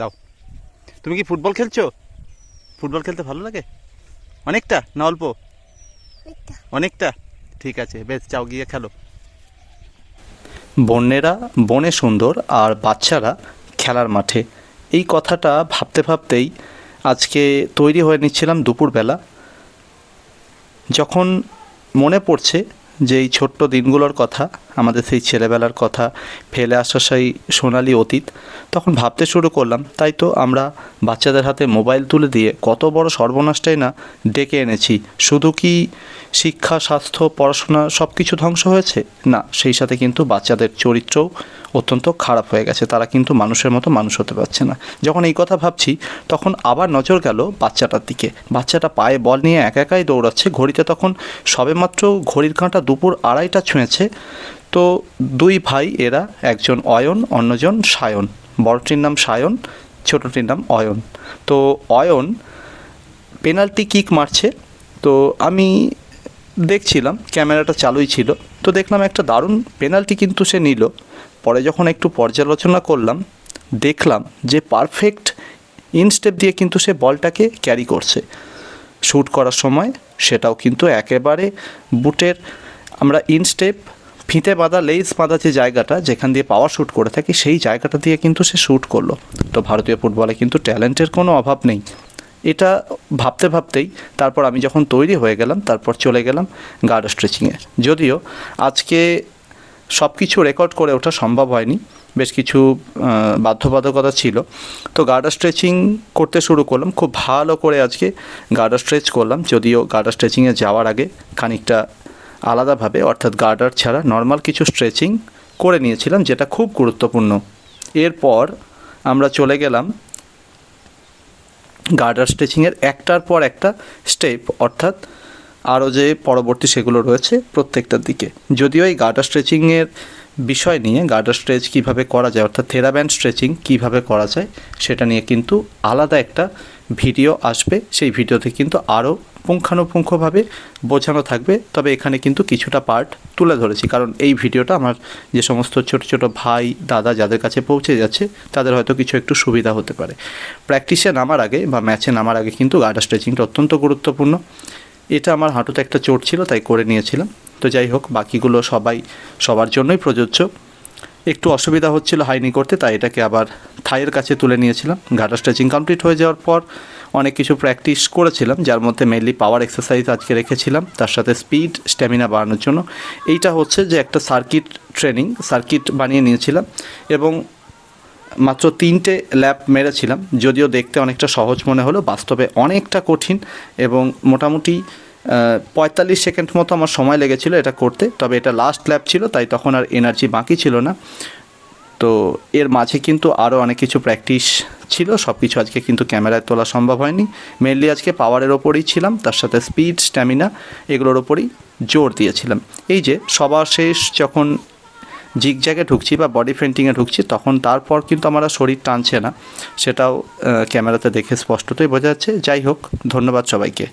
দাও। তুমি কি ফুটবল খেলছো? ফুটবল খেলতে ভালো লাগে? অনেকটা না অল্প? অনেকটা। ঠিক আছে বেশ যাও গিয়ে খেলো। বন্যেরা বনে সুন্দর আর বাচ্চারা খেলার মাঠে। এই কথাটা ভাবতে ভাবতেই আজকে তৈরি হয়ে নিচ্ছিলাম দুপুরবেলা। যখন মনে পড়ছে যে এই ছোট্ট দিনগুলোর কথা, আমাদের সেই ছেলেবেলার কথা, ফেলে আসা সেই সোনালি অতীত, তখন ভাবতে শুরু করলাম, তাই তো আমরা বাচ্চাদের হাতে মোবাইল তুলে দিয়ে কত বড় সর্বনাশটাই না ডেকে এনেছি। শুধু কি শিক্ষা, স্বাস্থ্য, পড়াশোনা সব কিছু ধ্বংস হয়েছে? না, সেই সাথে কিন্তু বাচ্চাদের চরিত্রও অত্যন্ত খারাপ হয়ে গেছে, তারা কিন্তু মানুষের মতো মানুষ হতে পারছে না। যখন এই কথা ভাবছি, তখন আবার নজর গেল বাচ্চাটার দিকে। বাচ্চাটা পায়ে বল নিয়ে একা একাই দৌড়াচ্ছে, ঘড়িতে তখন সবেমাত্র ঘড়ির কাঁটা দুপুর আড়াইটা ছুঁয়েছে। তো দুই ভাই এরা, একজন অয়ন, অন্যজন সায়ন। বড়টির নাম সায়ন, ছোটটির নাম অয়ন। তো অয়ন পেনাল্টি কিক মারছে। তো আমি দেখছিলাম, ক্যামেরাটা চালুই ছিল। তো দেখলাম একটা দারুণ পেনাল্টি কিন্তু সে নিল। পরে যখন একটু পর্যালোচনা করলাম, দেখলাম যে পারফেক্ট ইনস্টেপ দিয়ে কিন্তু সে বলটাকে ক্যারি করছে। শ্যুট করার সময় সেটাও কিন্তু একেবারে বুটের আমরা ইনস্টেপ ফিতে বাঁধা লেস বাঁধা যে জায়গাটা, যেখান দিয়ে পাওয়ার শ্যুট করে থাকি, সেই জায়গাটা দিয়ে কিন্তু সে শ্যুট করল। তো ভারতীয় ফুটবলে কিন্তু ট্যালেন্টের কোনো অভাব নেই। এটা ভাবতে ভাবতেই তারপর আমি যখন তৈরি হয়ে গেলাম, তারপর চলে গেলাম গার্ড স্ট্রেচিংয়ে। যদিও আজকে সব কিছু রেকর্ড করে ওঠা সম্ভব হয়নি, বেশ কিছু বাধ্যবাধকতা ছিল। তো গার্ডার স্ট্রেচিং করতে শুরু করলাম, খুব ভালো করে আজকে গার্ডার স্ট্রেচ করলাম। যদিও গার্ডার স্ট্রেচিংয়ে যাওয়ার আগে খানিকটা আলাদাভাবে, অর্থাৎ গার্ডার ছাড়া নর্মাল কিছু স্ট্রেচিং করে নিয়েছিলাম, যেটা খুব গুরুত্বপূর্ণ। এরপর আমরা চলে গেলাম গার্ডার স্ট্রেচিংয়ের একটার পর একটা স্টেপ, অর্থাৎ আরও যে পরবর্তী সেগুলো রয়েছে প্রত্যেকটার দিকে। যদিও এই গার্ডার স্ট্রেচিংয়ের বিষয় নিয়ে গার্ডার স্ট্রেচ কীভাবে করা যায়, অর্থাৎ থেরাব্যান্ড স্ট্রেচিং কীভাবে করা যায়, সেটা নিয়ে কিন্তু আলাদা একটা ভিডিও আসবে, সেই ভিডিওতে কিন্তু আরও পুঙ্খানুপুঙ্খভাবে বোঝানো থাকবে। তবে এখানে কিন্তু কিছুটা পার্ট তুলে ধরেছি, কারণ এই ভিডিওটা আমার যে সমস্ত ছোট ছোট ভাই, দাদা যাদের কাছে পৌঁছে যাচ্ছে, তাদের হয়তো কিছু একটু সুবিধা হতে পারে। প্র্যাকটিসে নামার আগে বা ম্যাচে নামার আগে কিন্তু গার্ডার স্ট্রেচিংটা অত্যন্ত গুরুত্বপূর্ণ। এটা আমার হাঁটুতে একটা চোট ছিল, তাই করে নিয়েছিলাম। তো যাই হোক, বাকিগুলো সবাই সবার জন্যই প্রযোজ্য। একটু অসুবিধা হচ্ছিল হাইনি করতে, তাই এটাকে আবার থাইয়ের কাছে তুলে নিয়েছিলাম। গার্ডার স্ট্রেচিং কমপ্লিট হয়ে যাওয়ার পর অনেক কিছু প্র্যাকটিস করেছিলাম, যার মধ্যে মেনলি পাওয়ার এক্সারসাইজ আজকে রেখেছিলাম। তার সাথে স্পিড স্ট্যামিনা বাড়ানোর জন্য। এইটা হচ্ছে যে একটা সার্কিট ট্রেনিং সার্কিট বানিয়ে নিয়েছিলাম এবং মাত্র তিনটে ল্যাপ মেরেছিলাম। যদিও দেখতে অনেকটা সহজ মনে হলো, বাস্তবে অনেকটা কঠিন এবং মোটামুটি পঁয়তাল্লিশ সেকেন্ড মতো আমার সময় লেগেছিল এটা করতে। তবে এটা লাস্ট ল্যাপ ছিল, তাই তখন আর এনার্জি বাকি ছিল না। তো এর মাঝে কিন্তু আরও অনেক কিছু প্র্যাকটিস ছিল সব কিছু আজকে কিন্তু ক্যামেরায় তোলা সম্ভব হয়নি। মেনলি আজকে পাওয়ারের ওপরই ছিলাম, তার সাথে স্পিড স্ট্যামিনা এগুলোর ওপরই জোর দিয়েছিলাম। এই যে সবার শেষ যখন জিগ জ্যাগে ঢুকছি বা বডি পেন্টিংয়ে ঢুকছি, তখন তারপর কিন্তু আমার শরীর টানছে না। সেটাও ক্যামেরাতে দেখে স্পষ্টতই বোঝা যাচ্ছে। যাই হোক, ধন্যবাদ সবাইকে।